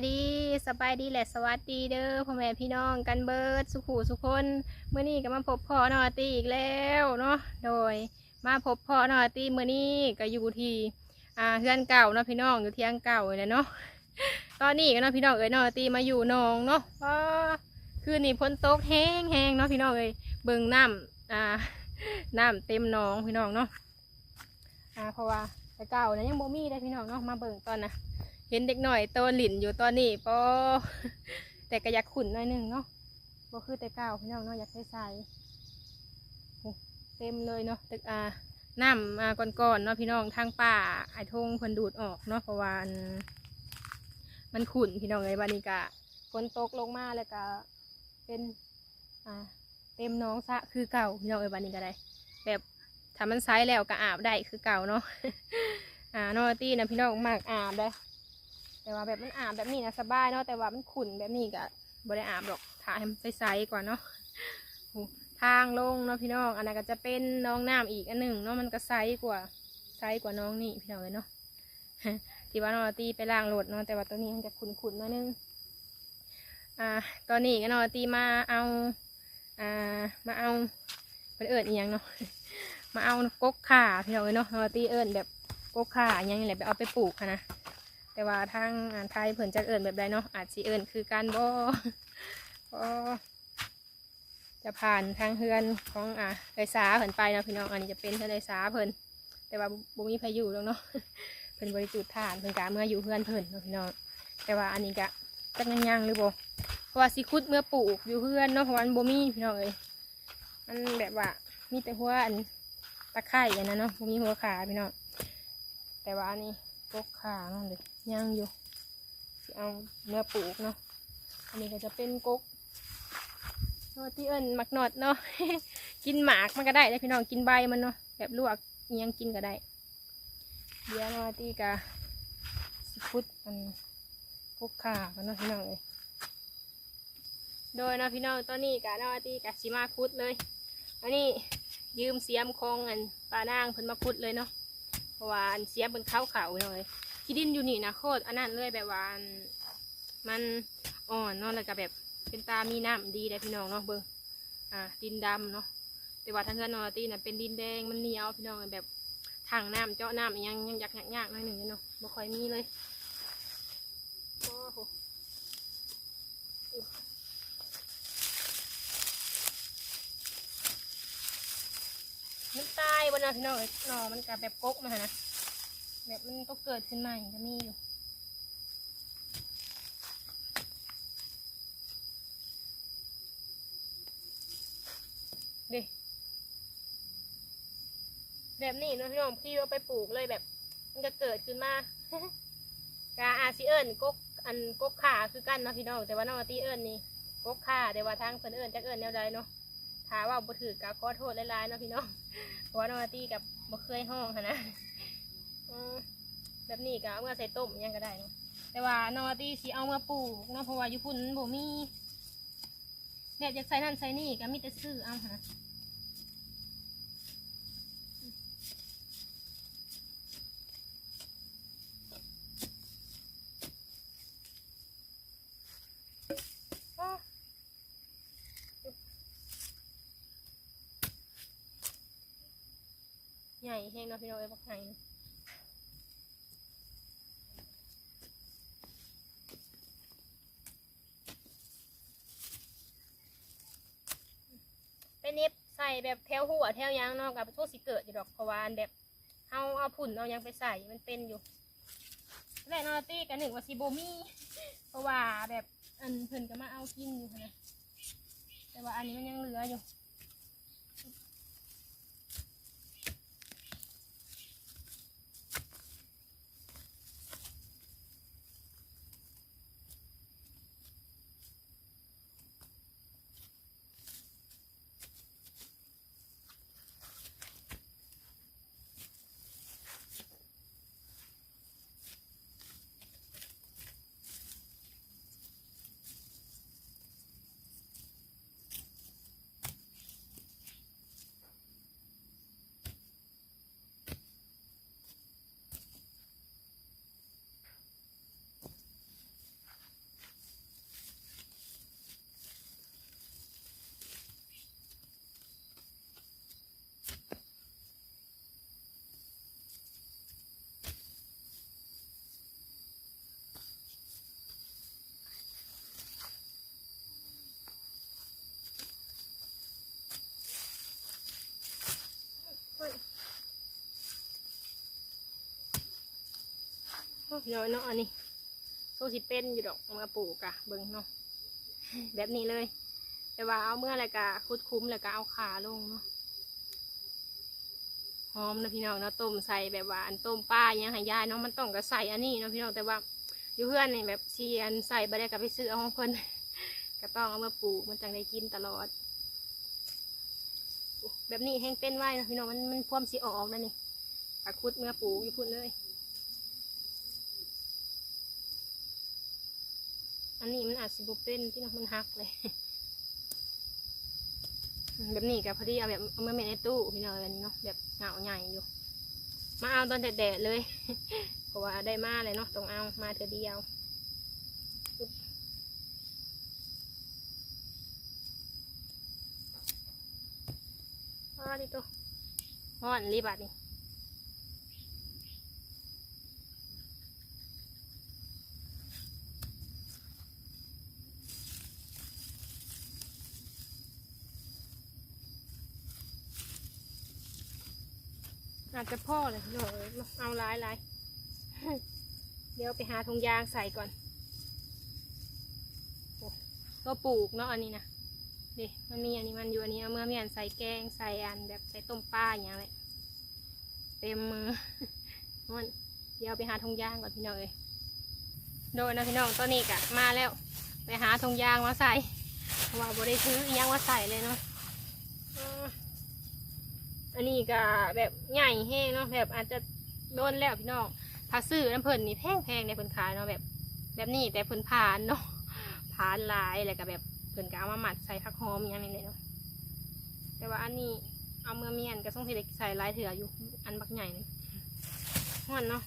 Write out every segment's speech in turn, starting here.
สบายดีสบายดีและสวัสดีเด้อพ่อแม่พี่น้องกันเบิดสุขูสุคนเมื่อนี้ก็มาพบพ่อนอตีอีกแล้วเนาะโดยมาพบพ่อนอตีเมื่อนี้ก็อยู่ที่อ่าเพื่อนเก่าเนาะพี่น้องอยู่ที่อังเก่าเลยเนาะตอนนี้ก็เนาะพี่น้องเอ้ยนอตีมาอยู่นองเนาะว่าคืนนี้ฝนตกแห้งแห้งเนาะพี่น้องเอ้ยเบิ่งน้ำอ่าน้ำเต็มนองพี่น้องเนาะอ่าเพราะว่าแต่เก่านะยังบ่มีได้พี่น้องเนาะมาเบิ่งตอนนะ เห็นเด็กหน่อยโตหลินอยู่ตอนนี้ปอแต่ก็อยากขุนหน่อยหนึงเนาะบ่คือแต่เก่าพี่น้องเนาะอยากใส่ใส่เต็มเลยเนาะตึกอาน้ำอาก่อนๆเนาะพี่น้องทางป่าไอ้ทงเพิ่นดูดออกเนาะเพราะว่าอันมันขุ่นพี่น้องเลยวันนี้กะฝนตกลงมาแล้วก็เป็นอ่าเต็มน้องสะคือเก่าพี่น้องเอ้ยวันนี้ก็ได้แบบถ้ามันไซส์แล้วก็อาบได้คือเก่าเนาะอ่านอตี้นะพี่น้องมากอาบได้ แต่ว่าแบบมันอาบแบบนี้นะสบายเนาะแต่ว่ามันขุ่นแบบนี้ก็บ่ได้อาบหรอกถ่ายให้มันใสๆกว่าเนาะทางลงเนาะพี่น้องอันนั้นก็จะเป็นน้องน้ำอีกอันหนึ่งเนาะมันก็ใสกว่าใสกว่าน้องนี่พี่น้องเลยเนาะที่ว่านอตีไปล้างรถเนาะแต่ว่าตัวนี้มันจะขุ่นๆหนิดนึงอ่าตอนนี้ก็นอตีมาเอาอ่ามาเอาเป็นเอิญอีหยังเนาะมาเอากกข่าพี่น้องเลยเนาะนอตีเอิญแบบกกข่าอหยังนี่แหละไปเอาไปปลูกค่ะนะ แต่ว่าทางอ่านไทยเพิ่นจะเอิญแบบใดเนาะอาจสิเอิญคือการบ่ก็จะผ่านทางเฮือนของอ่าไยสาเพิ่นไปเนาะพี่น้องอันนี้จะเป็นเฮือนไยสาเพิ่นแต่ว่าบ่มีพายุแล้วเนาะเพิ่นบริจุดฐานเพิ่นกะเมื่ออยู่เฮือนเพิ่นเนาะพี่น้องแต่ว่าอันนี้กะจักยังยังหรือบ่เพราะว่าสิคุดเมื่อปลูกอยู่เฮือนเนาะเพราะว่ามันบ่มีพี่น้องเอ้ยมันแบบว่ามีแต่หัวอันตะไคร่อันนั้นเนาะบ่มีหัวขาพี่น้องแต่ว่าอันนี้กกขาเนาะเลย ย่างอยู่เอาเนื้อปลูกเนาะอันนี้ก็จะเป็นกกโนที่เอิญหมักนอดเนาะกินหมากมันก็ได้นะพี่น้องกินใบมันเนาะแบบลวกยังกินก็ได้เดี๋ยวเนาะที่กะสิพุดมันกกขากันเนาะพี่น้องเลยโดยเนาะพี่น้องตอนนี้กะเนาะที่กะสิมาคุดเลยอันนี้ยืมเสียมของอันปลานางเพิ่นมาคุดเลยเนาะเพราะว่าอันเสียบนเขาเขาเลย ที่ดินอยู่นี่นะโคตรอันนั้นเลยแบบว่ามันอ่อนเนาะแล้วก็แบบเป็นตามีน้ำดีเลยพี่น้องเนาะเบิ่งอ่า ดินดำเนาะแต่ว่าทางเฮือนนอตีน่ะเป็นดินแดงมันเหนียวพี่น้องแบบถังน้ำเจาะน้ำอิหยังยังยากยากๆหน่อยหนึ่งเนาะบ่ค่อยมีเลยโอ้โหมันตายบนนะพี่น้องเอ้ยหนอมันกับแบบกกมาหนนะ แบบมันก็เกิดขึ้นใหม่ก็มีอยู่เด็แบบนี้นะพี่น้องพี่เอาไปปลูกเลยแบบ มันจะเกิดขึ้นมากาอาซิเอิญกกอันกกขาคือกันเนาะพี่น้องแต่ว่าน้องอาตีเอิญนี่กกขาแต่ว่าทางเพิ่นเอิญจักเอิญแนวใดเนาะถ้าว่าบ่ถือกาขอโทษหลายๆเนาะพี่น้องเพราะว่าน้องอาตีกับบ่เคยห้องนะ แบบนี้ก็เอามาใส่ต้มอิหยังก็ได้เนาะแต่ว่านอตีสิเอามาปลูกเนาะเพราะว่าอยู่พุ่นบ่มีแบบอยากใส่นั่นใส่นี่ก็มีแต่ซื้อเอาหะอ้อใหญ่แห้งเนาะพี่น้องเอ้ยบักใหญ่ ไปเน็บใส่แบบแถวหัวแถวยางเนาะกับโชคสิเกิดอยู่ดอกเพราะว่าอันแบบเอาเอาผุ่นเอายังไปใส่มันเป็นอยู่แรกนอตี้กันหนึ่งว่าซิโบมี่เพราะว่าแบบอันเพิ่นก็มาเอากินอยู่นะแต่ว่าอันนี้มันยังเหลืออยู่ น้อยเนาะอันนี้โซสิเป็นอยู่ดอกเอามาปลูกอะเบิ่งเนาะแบบนี้เลย แต่ว่าเอาเมื่อไรกะคุดคุ้มแล้วก็เอาขาลงเนาะหอมนะพี่น้องเนาะต้มใส่แบบว่าอันต้มปลาย่างเงี้ยใหายายเนาะมันต้องก็ใส่อันนี้เนาะพี่น้องแต่ว่าอยู่เพื่อนนี่แบบเชียนใส่บะได้กับไปซื้อเอาของเพิ่นก็ต้องเอามาปลูกมันจังได้กินตลอด แบบนี้แห้งเป็นไว้นะพี่น้องมันมันพ่วมสีออกนั่นนี่ตะคุดเมื่อปลูกอยู่พุ่นเลย อันนี้มันอาจสิบเป็นที่น้องมันหักเลย แบบนี้กับพอดีเอาแบบเอามาเม็ดในตู้พี่น้องแบบนี้เนาะแบบเหงาใหญ่อยู่ มาเอาตอนแดดๆเลย เพราะว่าได้มาเลยเนาะต้องเอามาเธอเดียวอ๋อดิตัวห่อนรีบัดนี่ จะพ่อเลยพี่น้องเอ้ยเอาลายลายเดี๋ยวไปหาทงยางใส่ก่อน ก็ปลูกเนาะอันนี้นะดิมันมีอันนี้มันอยู่อันนี้เมื่อมีอันใส่แกงใส่อันแบบใส่ต้มปลาอย่างเงี้ยเต็มมือมันเดี๋ยวไปหาทงยางก่อนพี่น้องเอ้ยโดยนะพี่น้องตอนนี้กะมาแล้ว ไปหาทงยางมาใส่ว่าบ่ได้ซื้อยังมาใส่เลยเนาะ อันนี้ก็แบบใหญ่แห้งเนาะแบบอาจจะโดนแล้วพี่น้องถ้าซื้อน้ำเพิ่นนี่แพงแพงในเพิ่นขายเนาะแบบ แบบนี้แต่เพิ่นผ่านเนาะผ่านลายอะไรก็แบบเพิ่นก็เอามาหมักใส่ผักหอมอย่างนี้เลยเนาะแต่ว่าอันนี้เอาเมื่อเมียนก็ต้องสิได้ใส่ลายเถื่ออยู่อันบักใหญ่นี่ห้อนเนาะ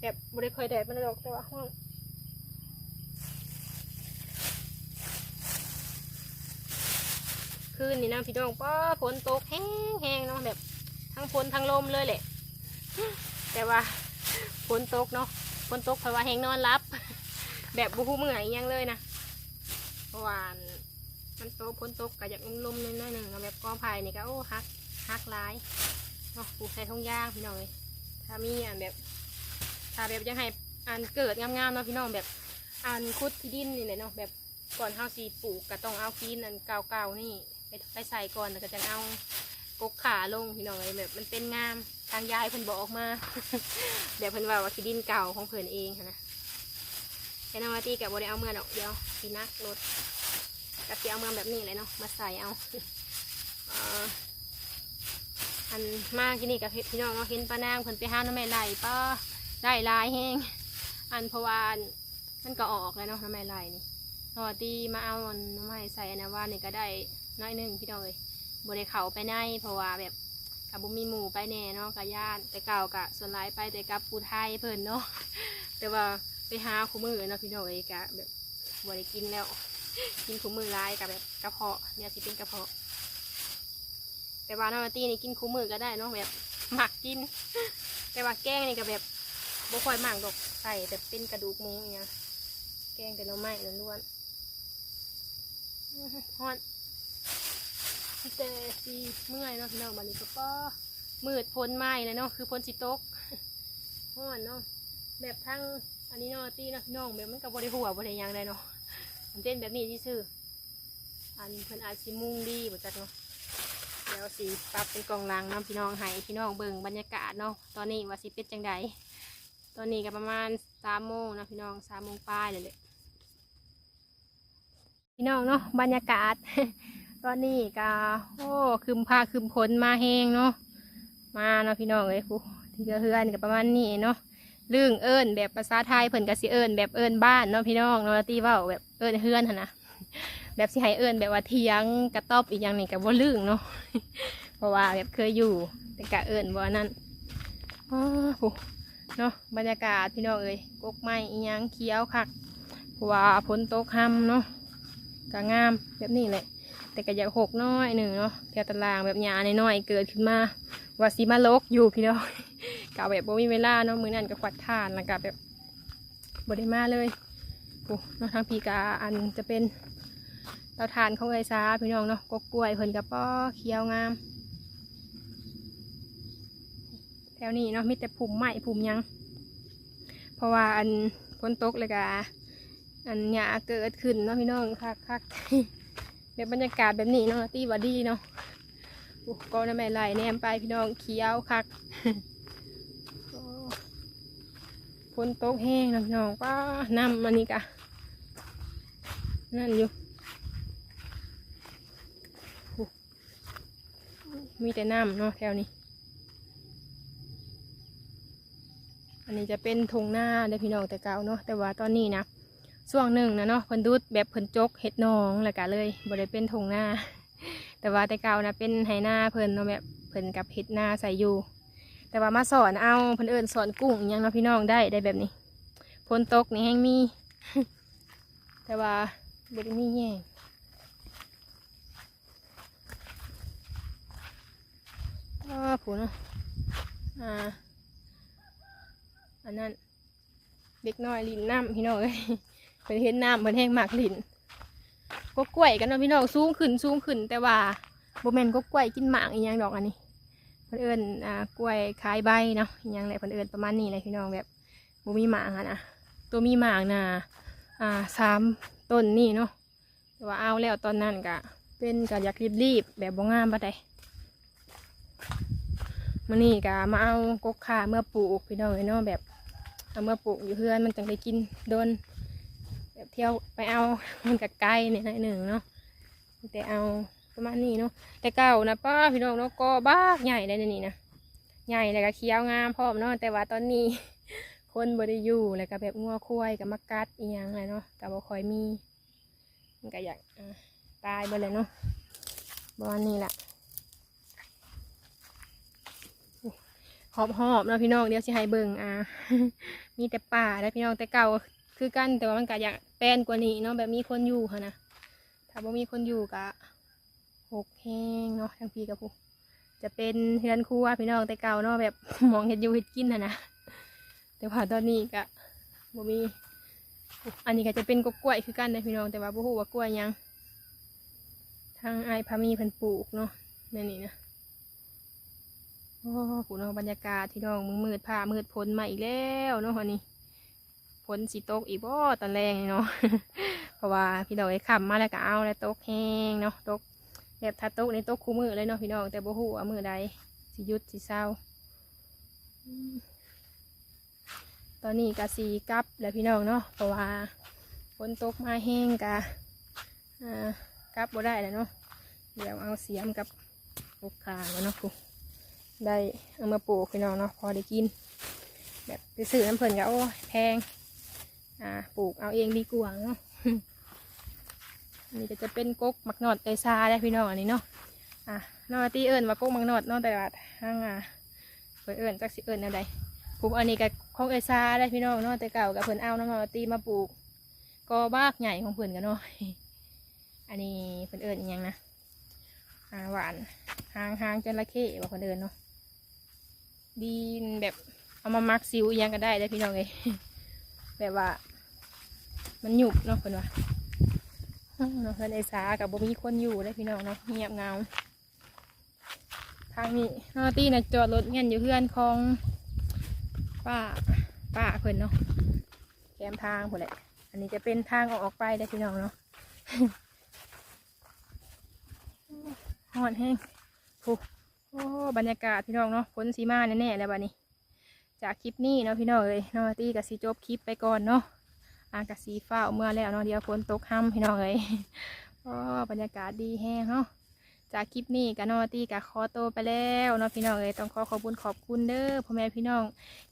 แบบบริเคยแดดมันดอกแต่ว่าห้อน คืนนี่นะพี่น้องป้อฝนตกแห้งแห้งๆเนาะแบบทั้งฝนทั้งลมเลยแหละ แต่ว่าฝนตกเนาะฝนตกเพราะว่าแห้งนอนรับ แบบบุหูเมื่อยอิหยังเลยนะเพราะว่ามันโตฝนตกก็อยากลมๆนิดหน่อยหนึ่งแบบกอไผ่นี่ก็โอ้ฮักฮักหลายเนาะปลูกใส่ทงยางพี่น้องเลยถ้ามีอันแบบ ถ้าแบบยังให้อันเกิดงามๆเนาะพี่น้องแบบอันคุดที่ดินนี่แหละเนาะแบบก่อนเฮาสีปลูกก็ต้องเอาฟีนอันเก่าๆนี่ ไปไปใส่ก่อนแล้วก็จะเอากกขาลงพี่น้องเลยแบบมันเป็นงามทางยายเพิ่นบอกออกมา เดี๋ยวเพิ่นว่าว่าที่ดินเก่าของเพิ่นเองนะแค่นว่าตีกับบได้เอาเมื่อดอกเดียวสีนักรถกับสีเอาเมื่อแบบนี้เลยเนาะมาใส่เอาอันมากที่นี่กับพี่น้องเนาะเห็นป้านางเพิ่นไปห้าน้ำแม่ไหลป้าได้ลายแห้งอันเพราะว่านมันก็ออกแล้วเนาะน้ำแม่ไหลนี่พอตีมาเอาอันน้ำไม้ใส่อันนะว่านี่ก็ได้ น้อยหนึ่งพี่น้องเลยบริเขาไปในเพราะว่าแบบกับบุมีหมู่ไปแน่เนาะกับญาติแต่เก่ากะส่วนร้ายไปแต่กับปูไทยเพิ่นเนาะแต่ว่าไปหาคู่มือเนาะพี่น้องเอ้ยกะแบบบริกินแล้ว กินคู่มือร้ายกับแบบกระเพาะเนี่ยสิเป็นกระเพาะ แต่ว่าน้ำมันตีนี่กินคู่มือก็ได้เนาะแบบหมักกิน แต่ว่าแกงนี่ก็แบบบ่ค่อยหมักดอกใส่แบบเป็นกระดูกมูอย่างเงี้ยแกงแต่หน่อไม้ล้วนๆฮอน แต่สีเมื่อยเนาะพี่น้องบันนี้ก็ป้อมืดพ้นไม้เลยเนาะคือพ้นสิตกฮ้อนเนาะแบบทั้งอันนี้เนาะตีเนาะพี่น้องแบบมันกับบริหัวบริยังได้เนาะมันเป็นแบบนี้ที่ซื่ออันเพิ่นอาจสิมุ่งดีบ่จักเนาะเดี๋ยวสิปรับเป็นกล่องลังเนาะพี่น้องให้พี่น้องเบิ่งบรรยากาศเนาะตอนนี้ว่าสิเป็นจังใดตอนนี้ก็ประมาณสามโมงเนาะพี่น้องสามโมงปลายเลยเลยพี่น้องเนาะบรรยากาศ ตอนนี้ก็โอ้คืมพาคืมพลมาแห้งเนาะมาเนาะพี่น้องเลยคูที่ก็เฮือนกับประมาณนี้เนาะลื่องเอิญแบบภาษาไทยเพิ่นก็สิเอิญแบบเอิญบ้านเนาะพี่น้องเนาะตีว่าแบบเอิญเฮือนนะแบบสิให้เอิญแบบว่าเทียงกระต๊อบอีกอย่างหนึ่งกับว่าลึงเนาะเพราะว่าแบบเคยอยู่แต่กะเอิญว่านั่นอ้โหเนาะบรรยากาศพี่น้องเอ้ยกกไม้อียังเขียวคักเพราะว่าฝนตกค่ำเนาะกะงามแบบนี้แหละ แต่ก็อยากหกน้อยหนึ่งเนาะแถวตารางแบบหยาน้อยๆเกิดขึ้นมาว่าสีมาลกอยู่พี่น้องกะแบบบ่มีเวลาเนาะมือนั่นก็ขวัดทานแล้วก็แบบบ่ได้มาเลยโอ้เนาะทางพีกาอันจะเป็นเตาทานของไอ้ซาพี่น้องเนาะกกกล้วยเพิ่นกับป้อเขียวงาม แถวนี้เนาะมีแต่ผุ่มใหม่ผุ่มยัง เพราะว่าอันฝนตกเลยกะอันหญ้าเกิดขึ้นเนาะพี่น้องคักคัก แบบบรรยากาศแบบนี้เนาะตีว่าดีเนาะโอ้ก็น้ำแม่ไหลแนมไปพี่น้องเขียวคักฝนตกแห้งนะพี่น้องป้าน้ำมันนี่กะนั่นอยู่โอ้มีแต่น้ำเนาะแถวนี้ อันนี้จะเป็นทงหน้าเด้พี่น้องแต่เก่าเนาะแต่ว่าตอนนี้นะ ช่วงหนึ่งนะเนาะเพิ่นดูดแบบเพิ่นจกเห็ดนองแล้วก็เลยบ่ได้เป็นทงหน้า แต่ว่าแต่เก่านะเป็นไหหน้าเพิ่นเนาะแบบเพิ่นกับเห็ดหน้าใส่อยู่ แต่ว่ามาสอนเอาเพิ่นเอิ้นสอนกุ้งอิหยังเนาะพี่น้องได้ได้แบบนี้ฝนตกนี่แห้งมี แต่ว่าบ่ได้มีแย่งอ้าผู้เนาะอ่าอันนั้นเด็กน้อยลินน้ำพี่น้องเอ้ย เพิ่นเห็นน้ำเพิ่นแห้งมากลินก็กล้วยกันเนาะพี่น้องสูงขึ้นสูงขึ้น แต่ว่าโบแมนก็กล้วยกินหมากอีหยังดอกอันนี้เพิ่นเอิ้นอ่ากล้วยคล้ายใบเนาะอีหยังแหละเพิ่นเอิ้นประมาณนี้เลยพี่น้องแบบบมีหมากอะนะตัวมีหมากนะอ่าสามต้นนี่เนาะแต่ว่าเอาแล้วตอนนั้นก็เป็นก็อยากรีบๆแบบบ่งามปานใดมื่อนี้ก็มาเอากกขาเมื่อปลูกพี่น้องเอ้ยเนาะแบบเอาเมื่อปลูกอยู่เพื่อนมันจังได้กินโดน เที่ยวไปเอามันกับไก่เนี่ยหน่อยหนึ่งเนาะแต่เอาประมาณนี้เนาะแต่เก่านะป้าพี่น้องเนาะก็บ้าใหญ่เลยนี่นะใหญ่แล้วก็เคี้ยวงามพร้อมเนาะแต่ว่าตอนนี้ คนบริยูแล้วก็แบบงัวควายกับมากัดอีหยังเลยเนาะแต่บ่คอยมีมันก็อยากอ่าตายไปเลยเนาะประมาณนี้แหละหอบหอบๆเนาะพี่น้องเดี๋ยวสิให้เบิ่งอ่ามีแต่ป่าแล้วพี่น้องแต่เก่า คือกันแต่ว่ามันก็อยากแปลนกว่านี้เนาะแบบมีคนอยู่ค่ะนะถ้าบ่มีคนอยู่ก็หกแห้งเนาะทั้งพี่กับผู้จะเป็นเฮือนครัวพี่น้องแต่เก่าเนาะแบบมองเห็ดอยู่เห็ดกินนะนะแต่ว่าตอนนี้ก็บ่มี อันนี้ก็จะเป็นกล้วยคือกันนะพี่น้องแต่ว่าบ่ฮู้ว่ากล้วยยังทางไอ้พามีเพิ่นปลูกเนาะในนี่นะโอ้ผู้น้องบรรยากาศที่น้องมืดผ้ามืดพ้นมาอีกแล้วเนาะวันนี้ นสีตกอีกบ่ตอนแรงเนาะเพราะว่าพี่น้องไอ้ขำมาแล้วก็เอาแล้วตกแห้งเนาะตกแบบถ้าตกในตกคู่มือเลยเนาะพี่น้องแต่บ่ฮู้ว่ามือใดสิยุดสิเศร้าตอนนี้ก็สีกลับแล้วพี่น้องเนาะเพราะว่าฝนตกมาแห้งกะอ่ากลับบ่ได้แล้วเนาะเดี๋ยวเอาเสียมกับลูกคาแล้วเนาะครูได้เอามาปลูกพี่น้องเนาะพอได้กิน แบบไปซื้อน้ำเพิ่นก็โอ้แพง อ่าปลูกเอาเองดีกว่าเนาะอันนี้ก็จะเป็นกกมักนอดไตซาได้พี่น้องอันนี้เนาะอะนอตีเอิญว่ากกมักนอดเนาะแต่ว่าทางอะเพิ่นเอิญจักสิเอิญอะไรปลูกอันนี้ก็ของไอซาได้พี่น้องเนาะแต่เก่ากับเพิ่นเอาน้องนอตีมาปลูกก็บ้ากใหญ่ของเพิ่นกันเนาะอันนี้เพิ่นเอิญอหยังนะอ่าหวานหางหางจระเข้ว่าคนเดินเนาะดีนแบบเอามามักซิวอิหยังก็ได้ได้พี่น้องเลยแบบว่า มันหยุบเนาะคนว่อ้าเนาะเพื่อนไอสากับบ่มีคนอยู่ได้พี่น้องเนาะเงียบเงาทางนี้นอตี้นะจอดรถเงี้ยอยู่เพื่อนของป้าป้าเพิ่นเนาะแกมทางหมดแหละอันนี้จะเป็นทางออกไปได้พี่น้องเนาะฮอดแห้งโอ้โอ้บรรยากาศพี่น้องเนาะฝนสีมาแน่ๆแล้วบัดนี้ จากคลิปนี้เนาะพี่น้องเลยนาตีกับสีจบคลิปไปก่อนเนาะ อากาศสีฟ้าเมื่อแล้วเนาะเดี๋ยวฝนตกห้ำพี่น้องเลยโอ้บรรยากาศดีแห้งเนาะจากคลิปนี้กับนอตีกับคอโตไปแล้วเนาะพี่น้องเลยต้องขอขอบคุณขอบคุณเด้อพ่อแม่พี่น้อง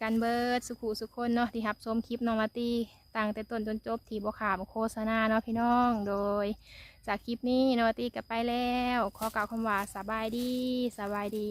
กันเบิร์ดสุขุสุขคนเนาะที่รับชมคลิปน้องลาตีตั้งแต่ต้นจนจบที่บขามโฆษณาเนาะพี่น้องโดย จากคลิปนี้นอตีกับไปแล้ว ขอกล่าวคำว่าสบายดีสบายดี